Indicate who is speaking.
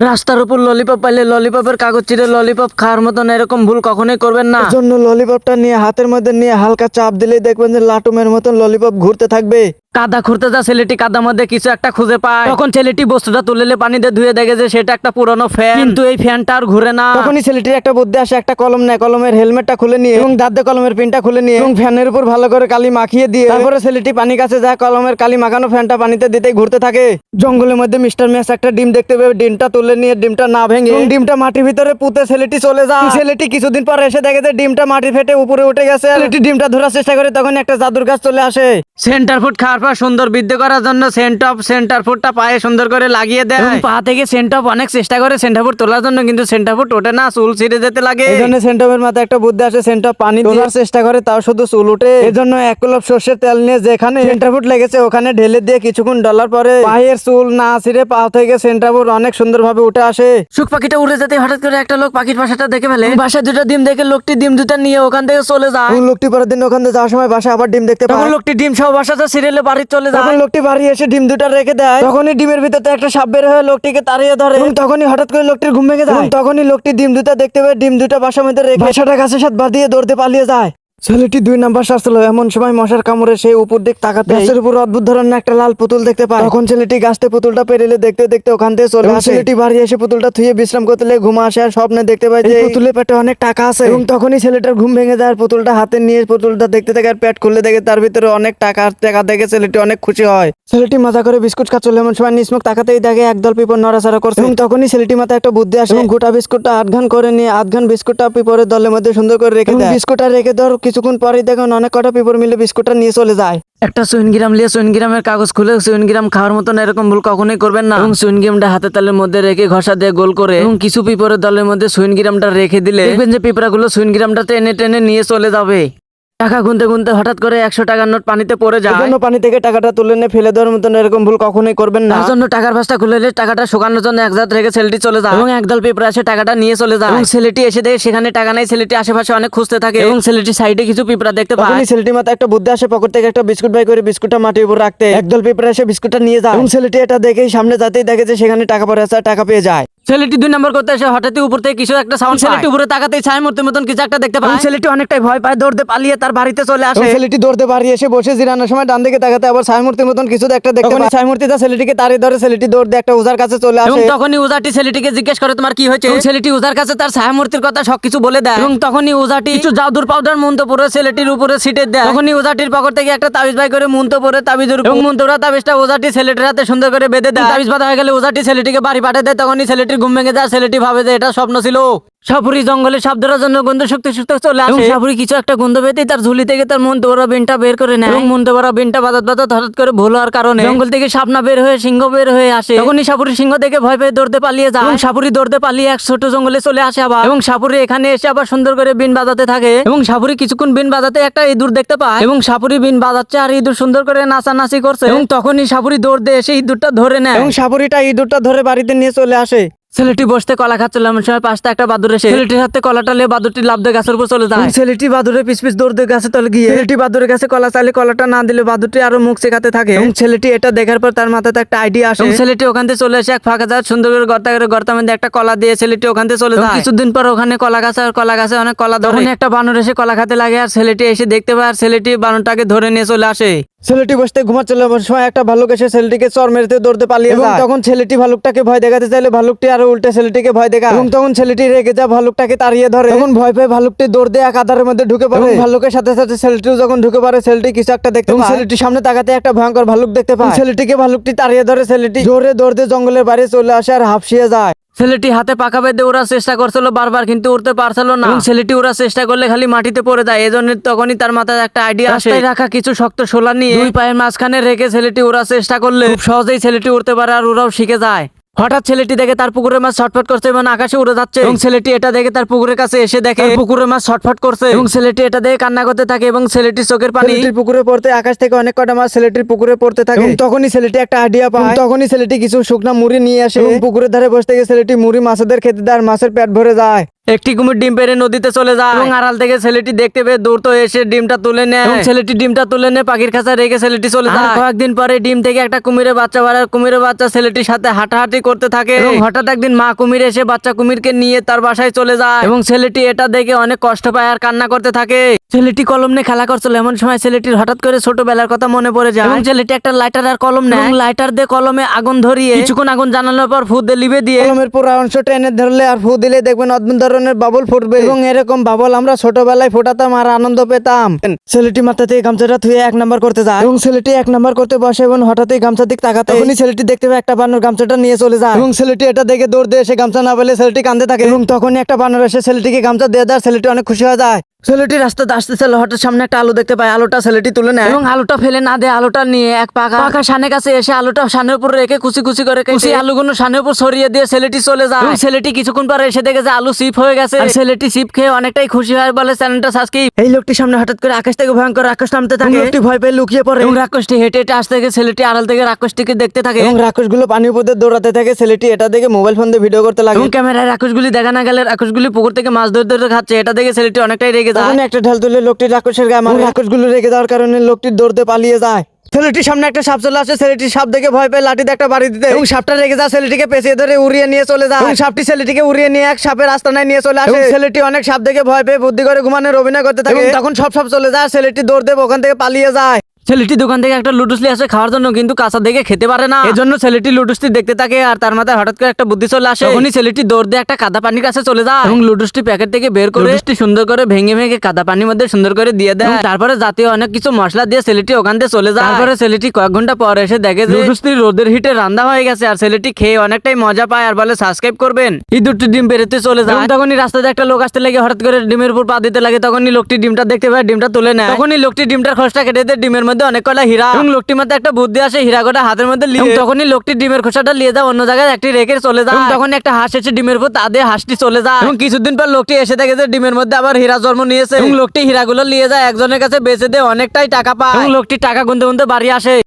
Speaker 1: রাস্তার উপর ললিপপ পাইলে ললিপপের কাগজ চিরে ললিপপ খাওয়ার মতন এরকম ভুল কখনোই করবেন না।
Speaker 2: জন্য ললিপপটা নিয়ে হাতের মধ্যে নিয়ে হালকা চাপ দিলেই দেখবেন যে লাটুমের মতন ললিপপ ঘুরতে থাকবে।
Speaker 1: কাদা খুঁড়তে যা ছেলেটি কাদার মধ্যে কিছু একটা খুঁজে পায়। তখন ছেলেটি বস্তুটা তুলেলে পানিতে ধুয়ে দেখে যে সেটা একটা পুরনো ফ্যান। কিন্তু এই ফ্যানটা আর ঘুরে না।
Speaker 2: তখনই ছেলেটির একটা বুদ্ধি আসে একটা কলম নেয় কলমের হেলমেটটা খুলে নিয়ে এবং দাঁত দিয়ে কলমের পিনটা খুলে নিয়ে এবং ফ্যানের উপর ভালো করে কালি মাখিয়ে দিয়ে তারপরে ছেলেটি পানি কাছে যায় কলমের কালি মাখানো ফ্যানটা পানিতে দিতে ঘুরতে থাকে। জঙ্গলের মধ্যে মিস্টার মেস একটা ডিম দেখতে পেয়ে ডিমটা তুলে নিয়ে ডিমটা না ভেঙে এবং ডিমটা মাটির ভিতরে পুঁতে ছেলেটি চলে যায়। ছেলেটি কিছুদিন পর এসে দেখে যে ডিমটা মাটি ফেটে উপরে উঠে গেছে। ছেলেটি ডিমটা ধরার চেষ্টা করে তখন একটা জাদুর গাছ চলে আসে।
Speaker 1: সেন্টার ফুড খাওয়ার পর সুন্দর বৃদ্ধি করার জন্য সেন্টপ সেন্টার ফুডটা পায়ে সুন্দর করে লাগিয়ে দেয়। পা থেকে সেন্টপ অনেক চেষ্টা করে সেন্টার ফুট তোলার জন্য কিন্তু সেন্টার ফুড ওঠে না চুল ছিঁড়ে যেতে লাগে।
Speaker 2: এই জন্য সেন্টপের মাথায় একটা বুদ্ধি আসে সেন্টপ পানি তোলার চেষ্টা করে তাও শুধু চুল উঠে। এই জন্য এক কলপ সর্ষের তেল নিয়ে যেখানে সেন্টারফুট লেগেছে ওখানে ঢেলে দিয়ে কিছুক্ষণ ডলার পরে পায়ের চুল না ছিঁড়ে পা থেকে সেন্টার ফুট অনেক সুন্দরভাবে উঠে আসে।
Speaker 1: সুখ পাখিটা উড়ে যেতে হঠাৎ করে একটা লোক পাখির বাসাটা দেখে ফেলে। বাসায় দুটো ডিম দেখে লোকটি ডিম দুটা নিয়ে ওখান থেকে চলে যায়।
Speaker 2: লোকটি পরের দিন ওখান থেকে যাওয়ার সময় বাসায় আবার ডিম দেখতে পায়।
Speaker 1: লোকটি ডিম সহ বাসাটা সিরিয়ালে বাড়ি চলে যায়।
Speaker 2: লোকটি বাড়ি এসে ডিম দুটা রেখে দেয়। তখনই ডিমের ভিতরে একটা সাপ বের হয়ে লোকটিকে তাড়িয়ে ধরে। এবং তখনই হঠাৎ করে লোকটির ঘুম ভেঙে যায়। তখনই লোকটি ডিম দুটা দেখতে পেয়ে ডিম দুটা বাসার মধ্যে রেখে বাসাটা গাছের সাথে বাঁধিয়ে দৌড়তে পালিয়ে যায়। ছেলেটি দুই নাম্বার শাস্ত্র এমন সময় মশার কামড়ে সেই উপর দিক তাকাতে গাছের উপর অদ্ভুত ধরনের একটা লাল পুতুল দেখতে পায়। তখন ছেলেটি গাছতে পুতুলটা পেরেলে দেখতে দেখতে ওখান থেকে চলে আসে। ছেলেটি বাড়ি এসে পুতুলটা থুয়ে বিশ্রাম করতে লেগে ঘুমা আসে আর স্বপ্নে দেখতে পায় যে পুতুলের পেটে অনেক টাকা আছে। এবং তখনই ছেলেটার ঘুম ভেঙে যায় আর পুতুলটা হাতে নিয়ে পুতুলটা দেখতে থাকে আর পেট খুলে দেখে তার ভিতরে অনেক টাকা টাকা দেখে ছেলেটি অনেক খুশি হয়। ছেলেটি মজা করে বিস্কুট খাচ্ছিল। এমন সময় নিসমুখ তাকাতেই দেখে একদল পিপর নড়াচড়া করছে। এবং তখনই ছেলেটি মাথায় একটা বুদ্ধি আসে। এবং গোটা বিস্কুটটা আধঘান করে নিয়ে আধঘান বিস্কুটটা পিপরের দলের মধ্যে সুন্দর করে রেখে দেয়। বিস্কুটটা রেখে ধর কিছুক্ষণ পরে দেখুন অনেক কটা পিপর মিলে বিস্কুটটা নিয়ে চলে যায়।
Speaker 1: একটা সুইনগ্রাম নিয়ে সুইনগ্রামের কাগজ খুলে সুইনগ্রাম খাওয়ার মতন এরকম ভুল কখনোই করবেন না। এবং সুইনগ্রামটা হাতে তালের মধ্যে রেখে ঘষা দিয়ে গোল করে এবং কিছু পেপারের দলের মধ্যে সুইনগ্রামটা রেখে দিলে দেখবেন যে সুইন সুইনগ্রামটা টেনে টেনে নিয়ে চলে যাবে। টাকা গুনতে গুনতে হঠাৎ করে একশো টাকার নোট পানিতে পড়ে যায়।
Speaker 2: জন্য পানি থেকে টাকাটা তুলে নিয়ে ফেলে দেওয়ার মতন এরকম ভুল কখনোই করবেন না।
Speaker 1: জন্য টাকার বাসটা খুলে টাকাটা শুকানোর জন্য এক জাত রেখে ছেলেটি চলে যায়। এবং একদল পেপার এসে টাকাটা নিয়ে চলে যায়। এবং ছেলেটি এসে দেখে সেখানে টাকা নেই ছেলেটি আশেপাশে অনেক খুঁজতে থাকে। এবং ছেলেটি সাইডে কিছু পিঁপড়া দেখতে পায়।
Speaker 2: ছেলেটির মাথায় একটা বুদ্ধি আসে পকেট থেকে একটা বিস্কুট বাই করে বিস্কুটটা মাটির উপর রাখতে। একদল পেপার এসে বিস্কুটটা নিয়ে যায়। এবং ছেলেটি এটা দেখেই সামনে যাতেই দেখে যে সেখানে টাকা পড়ে আছে আর টাকা পেয়ে যায়।
Speaker 1: ছেলেটি দুই নম্বর করতে এসে হঠাৎই উপর থেকে কিছু একটা সাউন্ড ছেলেটি উপরে তাকাতেই ছায় মূর্তির মতন কিছু একটা দেখতে পায়। ছেলেটি অনেকটাই ভয় পায় দৌড়তে পালিয়ে তার বাড়িতে চলে আসে।
Speaker 2: ছেলেটি দৌড়তে বাড়ি এসে বসে জিরানোর সময় ডান দিকে তাকাতে আবার ছায়ামূর্তির মতন কিছু একটা দেখতে পায়। ছায়ামূর্তি তার ছেলেটিকে তাড়িয়ে ধরে ছেলেটি দৌড় দিয়ে একটা উজার কাছে চলে
Speaker 1: এবং
Speaker 2: আসে।
Speaker 1: তখনই উজাটি ছেলেটিকে জিজ্ঞেস করে তোমার কি হয়েছে? এবং ছেলেটি উজার কাছে তার ছায়ামূর্তির কথা সবকিছু বলে দেয়। এবং তখনই উজাটি কিছু জাদুর পাউডার মুন্ত পরে ছেলেটির উপরে সিটে দেয়। তখনই উজাটির পকেট থেকে একটা তাবিজ বাই করে মুন্ত পরে তাবিজের এবং মুন্তরা তাবিজটা উজাটি ছেলেটির হাতে সুন্দর করে বেঁধে দেয়। তাবিজ বাঁধা হয়ে গেলে উজাটি ছেলেটিকে বাড়ি পাঠিয়ে দেয়। তখনই ছেলেটির ঘুম ভেঙে যায় ছেলেটি ভাবে যে এটা স্বপ্ন ছিল। সাপুরি জঙ্গলে সাপ ধরার জন্য গন্ধ শক্তি সুস্থ চলে আসে। সাপুরি কিছু একটা গন্ধ পেতেই তার ঝুলি থেকে তার মন তোরা বেনটা বের করে নেয়। এবং মন তোরা বেনটা বাদাত বাদাত হঠাৎ করে ভুল হওয়ার কারণে জঙ্গল থেকে সাপ না বের হয়ে সিংহ বের হয়ে আসে। তখনই সাপুরি সিংহ দেখে ভয় পেয়ে দৌড়তে পালিয়ে যায়। এবং সাপুরি দৌড়তে পালিয়ে এক ছোট জঙ্গলে চলে আসে আবার। এবং সাপুরি এখানে এসে আবার সুন্দর করে বিন বাজাতে থাকে। এবং সাপুরি কিছুক্ষণ বিন বাজাতে একটা ইঁদুর দেখতে পায়। এবং সাপুরি বিন বাজাচ্ছে আর ইঁদুর সুন্দর করে নাচানাচি করছে। এবং তখনই সাপুরি দৌড় দিয়ে এসে ইঁদুরটা ধরে নেয়।
Speaker 2: এবং সাপুরিটা ইঁদুরটা ধরে বাড়িতে নিয়ে চলে আসে।
Speaker 1: ছেলেটি বসতে কলা খাচ্ছিল এমন সময় পাশে একটা বাদুর এসে ছেলেটির হাতে কলাটা নিয়ে বাদুরটি লাভ দিয়ে গাছের উপর চলে যায়।
Speaker 2: ছেলেটি বাদুরের পিছ পিছ দৌড় দিয়ে গাছে তলে গিয়ে ছেলেটি বাদুরের কাছে কলা চাইলে কলাটা না দিলে বাদুরটি আরও মুখ শেখাতে থাকে। এবং ছেলেটি এটা দেখার পর তার মাথাতে একটা আইডিয়া আসে।
Speaker 1: ছেলেটি ওখান থেকে চলে এসে এক ফাঁকা জাত সুন্দর করে গর্তা করে গর্তার মধ্যে একটা কলা দিয়ে ছেলেটি ওখান থেকে চলে যায়। কিছুদিন পর ওখানে কলা গাছ আর কলা গাছে অনেক কলা ধরে। একটা বানর এসে কলা খাতে লাগে আর ছেলেটি এসে দেখতে পায় আর ছেলেটি বানরটাকে ধরে নিয়ে চলে আসে।
Speaker 2: ছেলেটি বসতে ঘুমাচ্ছিল এমন সময় একটা ভালুক এসে ছেলেটিকে চর মেরেতে দৌড়তে পালিয়ে এবং তখন ছেলেটি ভালুকটাকে ভয় দেখাতে চাইলে ভালুকটি আরও উল্টে ছেলেটিকে ভয় দেখা এবং তখন ছেলেটি রেগে যা ভালুকটাকে তাড়িয়ে ধরে। তখন ভয় পেয়ে ভালুকটি দৌড় দিয়ে এক আধারের মধ্যে ঢুকে পড়ে। ভালুকের সাথে সাথে ছেলেটিও যখন ঢুকে পড়ে ছেলেটি কিছু একটা দেখতে পায়। ছেলেটি সামনে তাকাতে একটা ভয়ঙ্কর ভালুক দেখতে পায়। ছেলেটিকে ভালুকটি তাড়িয়ে ধরে ছেলেটি জোরে দৌড় দিয়ে জঙ্গলের বাইরে চলে আসে আর হাফসিয়ে যায়।
Speaker 1: ছেলেটি হাতে পাকা বেঁধে ওরা চেষ্টা করছিল বারবার কিন্তু উঠতে পারছিল না। এবং ছেলেটি ওরা চেষ্টা করলে খালি মাটিতে পড়ে যায়। এজন্য তখনই তার মাথায় একটা আইডিয়া আসে। রাখা কিছু শক্ত শোলা নিয়ে দুই পায়ের মাঝখানে রেখে ছেলেটি ওরা চেষ্টা করলে খুব সহজেই ছেলেটি উঠতে পারে আর ওরাও শিখে যায়। হঠাৎ ছেলেটি দেখে তার পুকুরের মাছ ছটফট করছে এবং আকাশে উড়ে যাচ্ছে। এবং ছেলেটি এটা দেখে তার পুকুরের কাছে এসে দেখে পুকুরের মাছ ছটফট করছে। এবং ছেলেটি এটা দেখে কান্না করতে থাকে এবং ছেলেটির চোখের পানি
Speaker 2: পুকুরে পড়তে আকাশ থেকে অনেক কটা মাছ ছেলেটির পুকুরে পড়তে থাকে। এবং তখনই ছেলেটি একটা আইডিয়া পায়। তখনই ছেলেটি কিছু শুকনা মুড়ি নিয়ে আসে এবং পুকুরের ধারে বসে থেকে ছেলেটি মুড়ি মাছেদের খেতে দেয় আর মাছের পেট ভরে যায়।
Speaker 1: একটি কুমির ডিম পেরে নদীতে চলে যায়। এবং আড়াল থেকে ছেলেটি দেখতে পেয়ে দূর তো এসে ডিমটা তুলে নেয়। এবং ছেলেটি ডিমটা তুলে নেয় পাখির কাছে রেখে ছেলেটি চলে যায়। কয়েকদিন পরে ডিম থেকে একটা কুমিরের বাচ্চা বাড়ার কুমিরের বাচ্চা ছেলেটির সাথে হাঁটাহাঁটি করতে থাকে। এবং হঠাৎ একদিন মা কুমির এসে বাচ্চা কুমিরকে নিয়ে তার বাসায় চলে যায়। এবং ছেলেটি এটা দেখে অনেক কষ্ট পায় আর কান্না করতে থাকে। ছেলেটি কলম নিয়ে খেলা করছিল। এমন সময় ছেলেটির হঠাৎ করে ছোটবেলার কথা মনে পড়ে যায়। এবং ছেলেটি একটা লাইটার আর কলম নেয়। লাইটার দিয়ে কলমে আগুন ধরিয়ে কিছুক্ষণ আগুন জানানোর পর ফুদ দিয়ে লিবে দিয়ে
Speaker 2: কলমের পুরো অংশ টেনে ধরলে আর ফু দিলে দেখবেন অদ্ভুত ধরনের বাবল ফুটবে। এবং এরকম বাবল আমরা ছোটবেলায় ফোটাতাম আর আনন্দ পেতাম। ছেলেটি মাথা থেকে গামছাটা ধুয়ে এক নাম্বার করতে যায়। এবং ছেলেটি এক নাম্বার করতে বসে এবং হঠাৎই গামছা দিক তাকাতে। তখনই ছেলেটি দেখতে পায় একটা বানর গামছাটা নিয়ে চলে যায়। এবং ছেলেটি এটা দেখে দৌড় দিয়ে এসে গামছা না পেলে ছেলেটি কান্দে থাকে। এবং তখনই একটা বানর এসে ছেলেটিকে গামছা দিয়ে দেয় ছেলেটি অনেক খুশি হয়ে যায়। ছেলেটি রাস্তাতে আসতেছিল হঠাৎ সামনে একটা আলু দেখতে পায় আলোটা ছেলেটি তুলে নেয়।
Speaker 1: এবং আলুটা ফেলে না দিয়ে আলোটা নিয়ে এক পাকা পাকা সানের কাছে এসে আলোটা সানের উপর রেখে কুচি কুচি করে কুচি আলুগুলো সানের উপর সরিয়ে দিয়ে ছেলেটি চলে যায়। ছেলেটি কিছুক্ষণ পরে এসে দেখে যে আলু চিপ হয়ে গেছে। আর ছেলেটি চিপ খেয়ে অনেকটাই খুশি হয় বলে চ্যানেলটা সাবস্ক্রাইব।
Speaker 2: এই লোকটি সামনে হঠাৎ করে আকাশ থেকে ভয়ঙ্কর রাক্ষস নামতে থাকে। লোকটি ভয় পেয়ে লুকিয়ে পড়ে।
Speaker 1: এবং রাক্ষসটি হেঁটে হেঁটে আসতে থাকে ছেলেটি আড়াল থেকে রাক্ষসটিকে দেখতে থাকে।
Speaker 2: এবং রাক্ষসগুলো পানির উপর দৌড়াতে থাকে। ছেলেটি এটা দেখে মোবাইল ফোন দিয়ে ভিডিও করতে লাগে।
Speaker 1: এবং ক্যামেরায় রাক্ষসগুলি দেখা না গেলে রাক্ষসগুলি পুকুর থেকে মাছ ধরতে ধরতে খাচ্ছে। এটা দেখে ছেলেটি অনেকটাই রেগে যায়
Speaker 2: তখন একটা ঢাল তুলে লোকটি রাক্ষসের গায়ে মারে। রাক্ষসগুলো রেগে যাওয়ার কারণে লোকটি দৌড়তে পালিয়ে যায়। ছেলেটির সামনে একটা সাপ চলে আসে ছেলেটি সাপ দেখে ভয় পেয়ে লাঠিতে একটা বাড়ি দিতে। এবং সাপটা রেগে যায় ছেলেটিকে পেছিয়ে ধরে উড়িয়ে নিয়ে চলে যায়। এবং সাপটি ছেলেটিকে উড়িয়ে নিয়ে এক সাপের আস্তানায় নিয়ে চলে আসে। ছেলেটি অনেক সাপ দেখে ভয় পেয়ে বুদ্ধি করে ঘুমানোর অভিনয় করতে থাকে। তখন সব সাপ চলে যায় ছেলেটি দৌড় দেবে ওখান থেকে পালিয়ে যায়।
Speaker 1: ছেলেটি দোকান থেকে একটা লুডুসলি আসে খাওয়ার জন্য কিন্তু কাঁচা দেখে খেতে পারে না। এজন্য ছেলেটি লুডুসটি দেখতে থাকে আর তার মাথায় হঠাৎ করে একটা বুদ্ধি চলে আসে। তখনই ছেলেটি দৌড় দিয়ে একটা কাদা পানির কাছে চলে যায় এবং লুডুসটি প্যাকেট থেকে বের করে লুডুসটি সুন্দর করে ভেঙে ভেঙে কাদা পানির মধ্যে সুন্দর করে দিয়ে দেয়। তারপরে জাতীয় অনেক কিছু মশলা দিয়ে ছেলেটি ওখান থেকে চলে যায়। তারপরে ছেলেটি কয়েক ঘণ্টা পর এসে দেখে যে লুডুসটি রোদের হিটে রান্না হয়ে গেছে আর ছেলেটি খেয়ে অনেকটাই মজা পায় আর বলে সাবস্ক্রাইব করবেন? এই দুটি ডিম বেরোতে চলে যায়। তখনই রাস্তাতে একটা লোক আসতে লাগে হঠাৎ করে ডিমের উপর পা দিতে লাগে। তখনই লোকটি ডিমটা দেখতে পায় ডিমটা তুলে নেয়। তখনই লোকটি ডিমটার খোসটা কেটে দিয়ে ডিমের মধ্যে অনেক কটা হীরা। এবং লোকটির মধ্যে একটা বুদ্ধি আসে হীরা কটা হাতের মধ্যে লিয়ে। তখনই লোকটি ডিমের খোসাটা নিয়ে যায় অন্য জায়গায় একটি রেখে চলে যায়। তখন একটা হাঁস এসে ডিমের উপর তাদের হাঁসটি চলে যায়। এবং কিছুদিন পর লোকটি এসে দেখে যে ডিমের মধ্যে আবার হীরা জন্ম নিয়েছে। এবং লোকটি হীরাগুলো নিয়ে যায় একজনের কাছে বেঁচে দিয়ে অনেকটাই টাকা পায়। এবং লোকটি টাকা গুনতে গুনতে বাড়ি আসে।